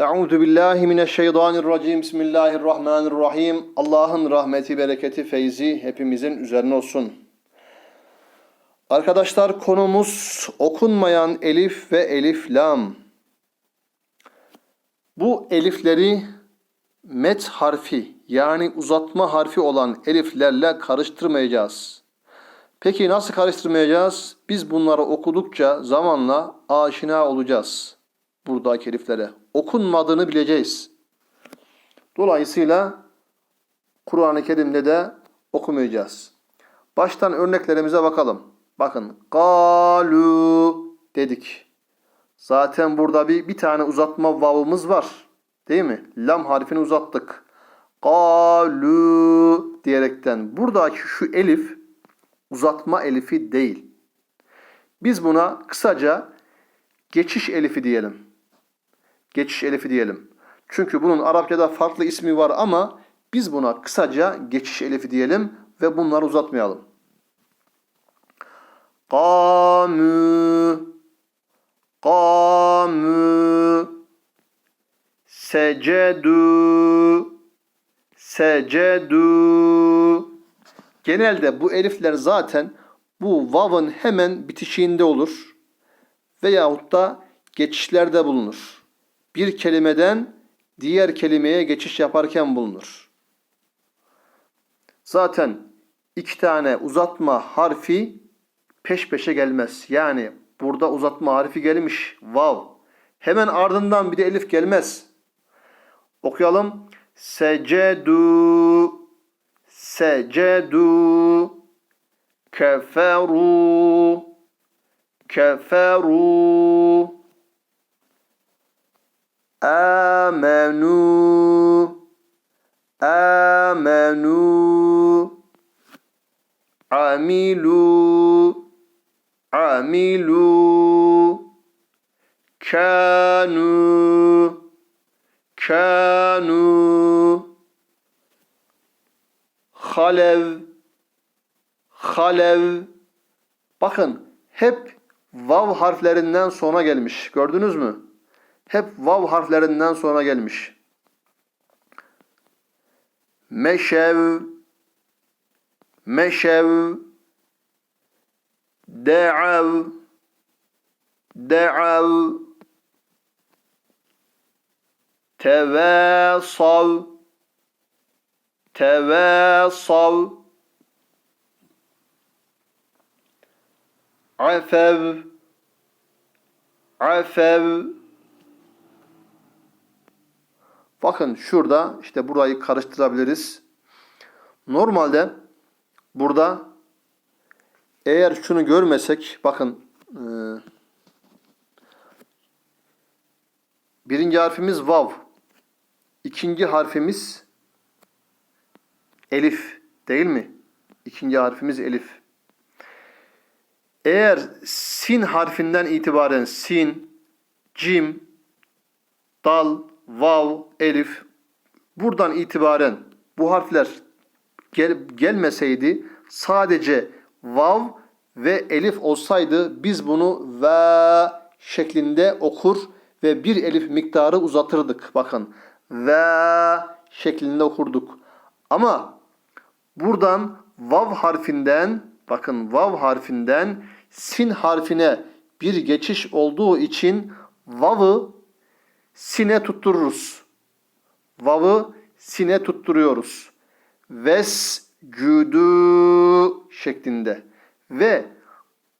Euzu billahi mineşşeytanirracim. Bismillahirrahmanirrahim. Allah'ın rahmeti, bereketi, feyzi hepimizin üzerine olsun. Arkadaşlar konumuz okunmayan elif ve elif lam. Bu elifleri met harfi yani uzatma harfi olan eliflerle karıştırmayacağız. Peki nasıl karıştırmayacağız? Biz bunları okudukça zamanla aşina olacağız buradaki eliflere. Okunmadığını bileceğiz. Dolayısıyla Kur'an-ı Kerim'de de okumayacağız. Baştan örneklerimize bakalım. Bakın. Galu dedik. Zaten burada bir, bir tane uzatma vavımız var. Değil mi? Lam harfini uzattık. Galu diyerekten. Buradaki şu elif uzatma elifi değil. Biz buna kısaca geçiş elifi diyelim. Geçiş elifi diyelim. Çünkü bunun Arapçada farklı ismi var ama biz buna kısaca geçiş elifi diyelim ve bunları uzatmayalım. Kamü Kamü Secedü Secedü Genelde bu elifler zaten bu vav'ın hemen bitişiğinde olur. Veyahut da geçişlerde bulunur. Bir kelimeden diğer kelimeye geçiş yaparken bulunur. Zaten iki tane uzatma harfi peş peşe gelmez. Yani burada uzatma harfi gelmiş. Vav. Hemen ardından bir de elif gelmez. Okuyalım. Secedu Secedu Keferu Keferu Amenu. Amenu. Amilu. Amilu. Kanu. Kanu. Halev. Halev. Bakın hep vav harflerinden sonra gelmiş. Gördünüz mü? Hep vav harflerinden sonra gelmiş. Meşev Meşev De'av De'av Tevasav Tevasav Afev Afev Bakın şurada işte burayı karıştırabiliriz. Normalde burada eğer şunu görmesek bakın e, birinci harfimiz vav. ikinci harfimiz elif değil mi? İkinci harfimiz elif. Eğer sin harfinden itibaren sin, cim, dal, vav, elif buradan itibaren bu harfler gel, gelmeseydi sadece vav ve elif olsaydı biz bunu ve şeklinde okur ve bir elif miktarı uzatırdık. Bakın ve şeklinde okurduk. Ama buradan vav harfinden bakın vav harfinden sin harfine bir geçiş olduğu için vav'ı sine tuttururuz. Vav'ı sine tutturuyoruz. Ves cüdü şeklinde. Ve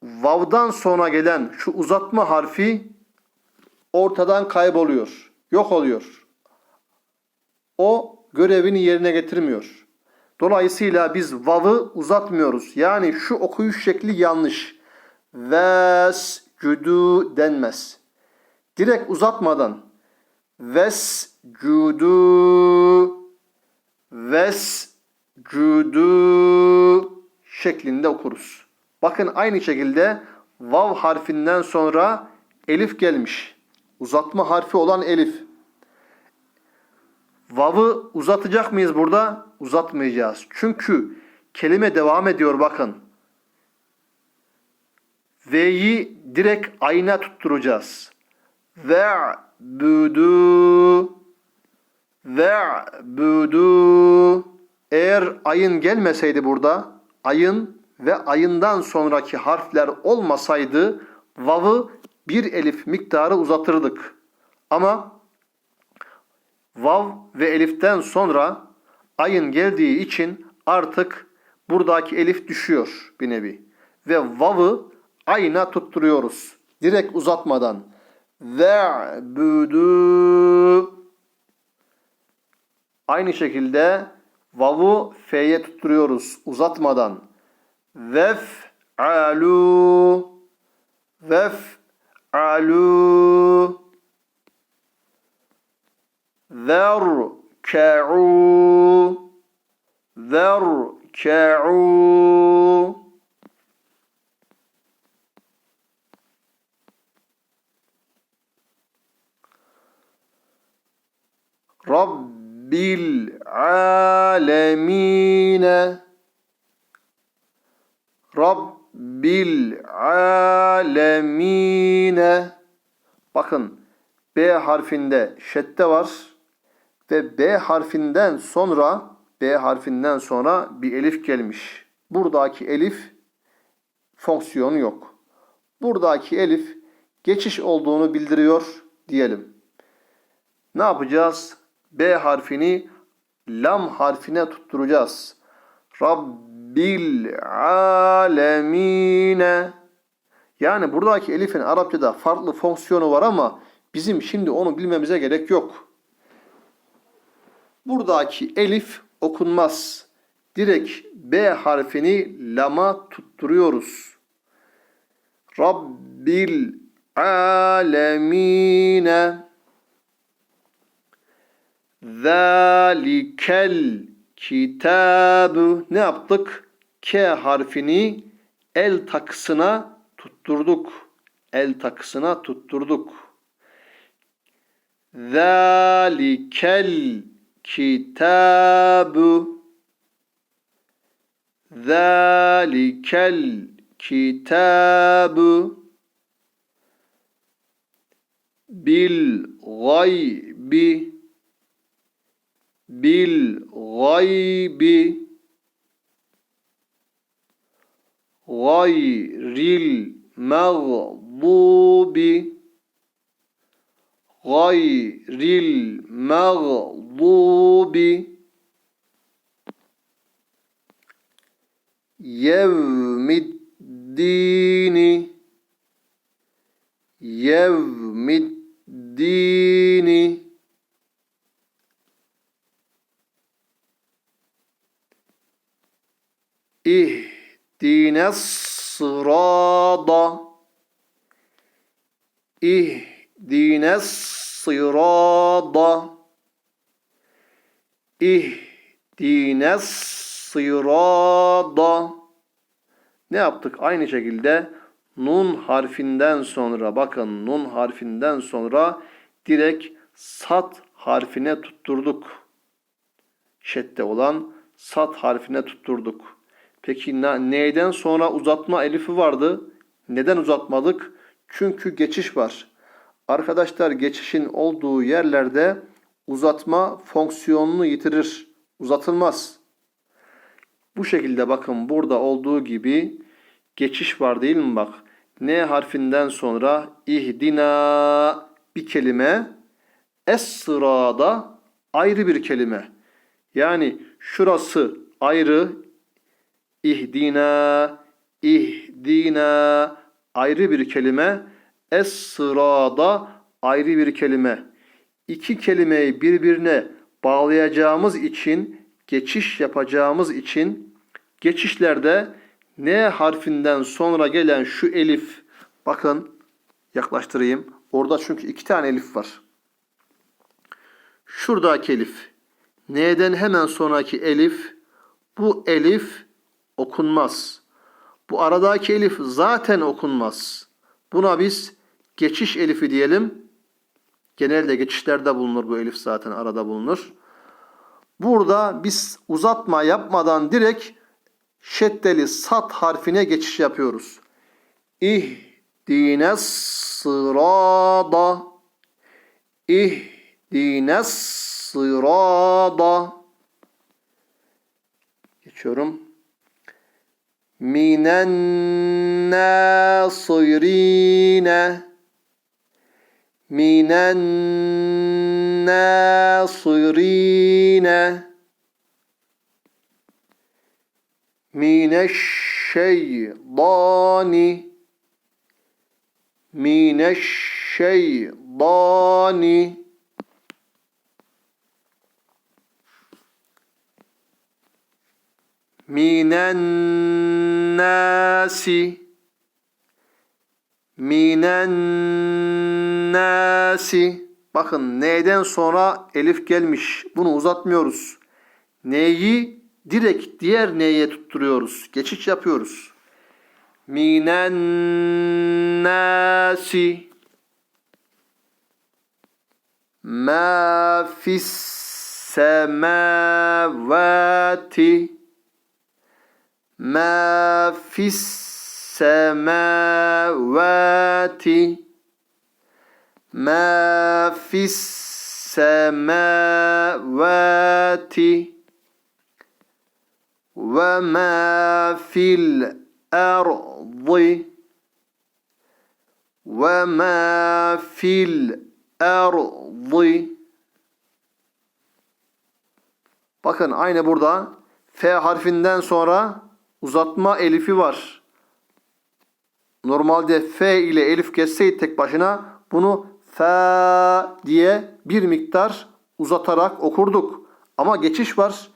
vav'dan sonra gelen şu uzatma harfi ortadan kayboluyor. Yok oluyor. O görevini yerine getirmiyor. Dolayısıyla biz vav'ı uzatmıyoruz. Yani şu okuyuş şekli yanlış. Ves cüdü denmez. Direkt uzatmadan ves cüdü ves cüdü şeklinde okuruz. Bakın aynı şekilde vav harfinden sonra elif gelmiş. Uzatma harfi olan elif. Vav'ı uzatacak mıyız burada? Uzatmayacağız. Çünkü kelime devam ediyor bakın. V'yi direkt ayna tutturacağız. Ve Ve'budu Ve'budu Eğer ayın gelmeseydi burada, ayın ve ayından sonraki harfler olmasaydı vav'ı bir elif miktarı uzatırdık. Ama vav ve eliften sonra ayın geldiği için artık buradaki elif düşüyor bir nevi. Ve vav'ı ayna tutturuyoruz. Direkt uzatmadan. Ve'budu. Aynı şekilde vav'u fe'ye tutturuyoruz uzatmadan. Vef'alu. Vef'alu. Zerka'u Zerka'u Rabbil alemine Rabbil alemine Bakın B harfinde şedde var ve B harfinden sonra B harfinden sonra bir elif gelmiş. Buradaki elif fonksiyonu yok. Buradaki elif geçiş olduğunu bildiriyor diyelim. Ne yapacağız? B harfini lam harfine tutturacağız. Rabbil alemine. Yani buradaki elifin Arapçada farklı fonksiyonu var ama bizim şimdi onu bilmemize gerek yok. Buradaki elif okunmaz. Direkt B harfini lama tutturuyoruz. Rabbil alemine. Zalikel kitabı ne yaptık? K harfini el takısına tutturduk. El takısına tutturduk. Zalikel kitabı Zalikel kitabı bil gaybi bil gaybi gayril mağdubi gayril mağdubi yevmiddini yevmiddini İhdines sırada İhdines sırada İhdines sırada Ne yaptık? Aynı şekilde nun harfinden sonra bakın nun harfinden sonra direkt sat harfine tutturduk. Şedde olan sat harfine tutturduk. Peki neyden sonra uzatma elifi vardı? Neden uzatmadık? Çünkü geçiş var. Arkadaşlar geçişin olduğu yerlerde uzatma fonksiyonunu yitirir. Uzatılmaz. Bu şekilde bakın burada olduğu gibi geçiş var değil mi bak? N harfinden sonra ihdina bir kelime. Es-sırada ayrı bir kelime. Yani şurası ayrı, ihdina, ihdina ayrı bir kelime. Es-sırada ayrı bir kelime. İki kelimeyi birbirine bağlayacağımız için, geçiş yapacağımız için geçişlerde N harfinden sonra gelen şu elif bakın yaklaştırayım. Orada çünkü iki tane elif var. Şuradaki elif. N'den hemen sonraki elif bu elif okunmaz. Bu aradaki elif zaten okunmaz. Buna biz geçiş elifi diyelim. Genelde geçişlerde bulunur bu elif zaten arada bulunur. Burada biz uzatma yapmadan direkt şeddeli sat harfine geçiş yapıyoruz. İhdines sırada İhdines sırada. Geçiyorum. من الناصرين من الناصرين من الشيطان من الشيطان. Minen nasi. Minen nasi. Bakın neyden sonra elif gelmiş. Bunu uzatmıyoruz. Neyi direkt diğer neye tutturuyoruz. Geçiş yapıyoruz. Minen nasi. Ma fis semavati ma fis semavati ma fis semavati ve ma fil ardı ve ma fil ardı Bakın aynı burada F harfinden sonra uzatma elifi var. Normalde F ile elif geçseydi tek başına bunu F diye bir miktar uzatarak okurduk. Ama geçiş var.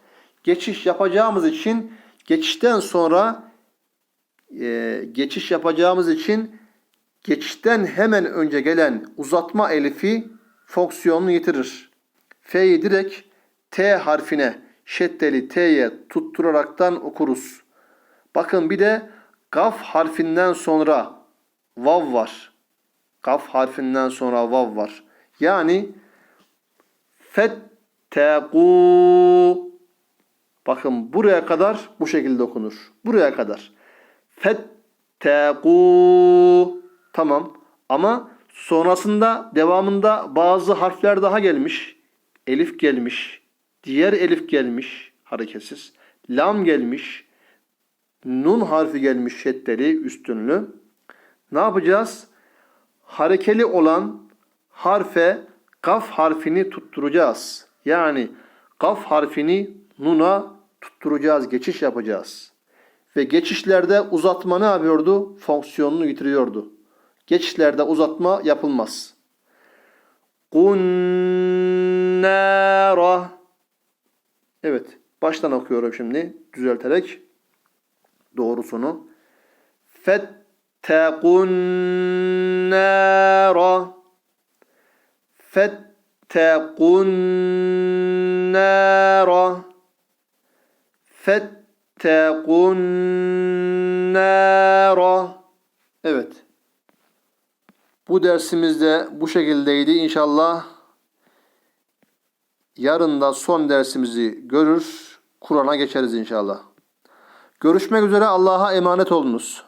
Geçiş yapacağımız için geçişten sonra e, geçiş yapacağımız için geçişten hemen önce gelen uzatma elifi fonksiyonunu yitirir. F'yi direkt T harfine şeddeli T'ye tutturaraktan okuruz. Bakın bir de gaf harfinden sonra vav var. Gaf harfinden sonra vav var. Yani fetteku Bakın buraya kadar bu şekilde okunur. Buraya kadar. Fetteku Tamam. Ama sonrasında devamında bazı harfler daha gelmiş. Elif gelmiş. Diğer elif gelmiş. Hareketsiz. Lam gelmiş. Nun harfi gelmiş şeddeli, üstünlü. Ne yapacağız? Harekeli olan harfe kaf harfini tutturacağız. Yani kaf harfini nuna tutturacağız, geçiş yapacağız. Ve geçişlerde uzatma ne yapıyordu? Fonksiyonunu yitiriyordu. Geçişlerde uzatma yapılmaz. Kunnara Evet, baştan okuyorum şimdi düzelterek doğrusunu. Fettekun nara Fettekun nara Fettekun nara Evet. Bu dersimizde bu şekildeydi. İnşallah yarın da son dersimizi görür. Kur'an'a geçeriz inşallah. Görüşmek üzere Allah'a emanet olunuz.